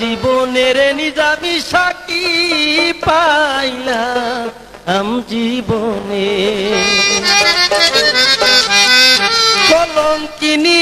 জীবনের নিজামি সাকি পাইলাম জীবনে। কলম কিনি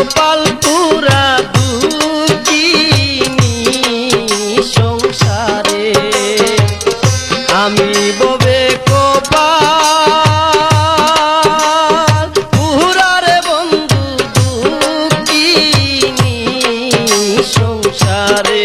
কপাল পুরা দুঃখিনী সংসারে। আমি ববে কপাল পুরারে বন্ধু দুঃখিনী সংসারে।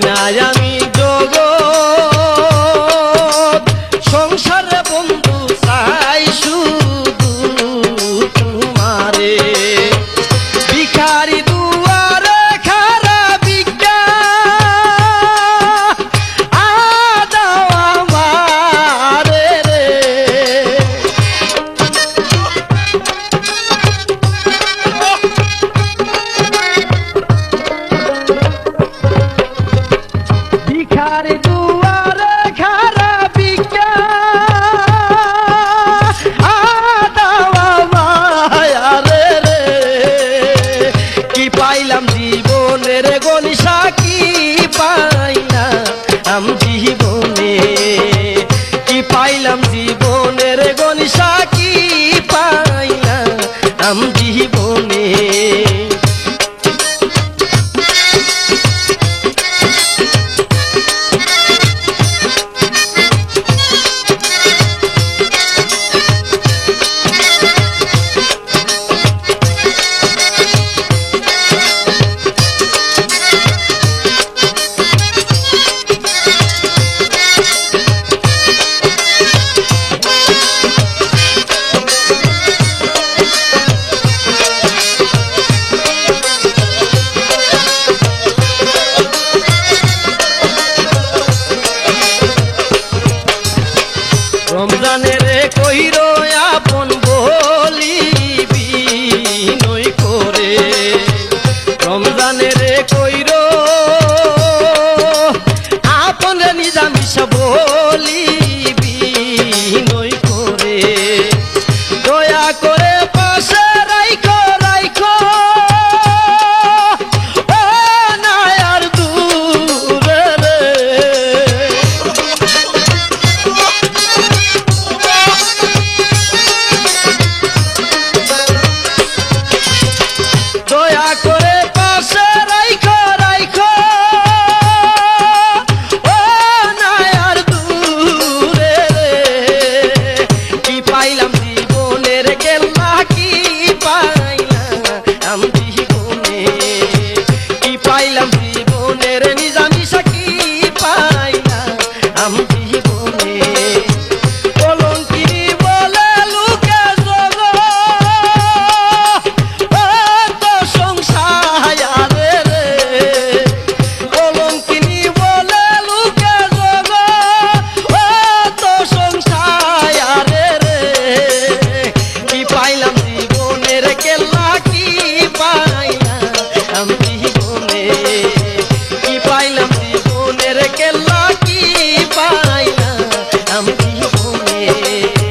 নাই না মনের গনিশা কি রে রে।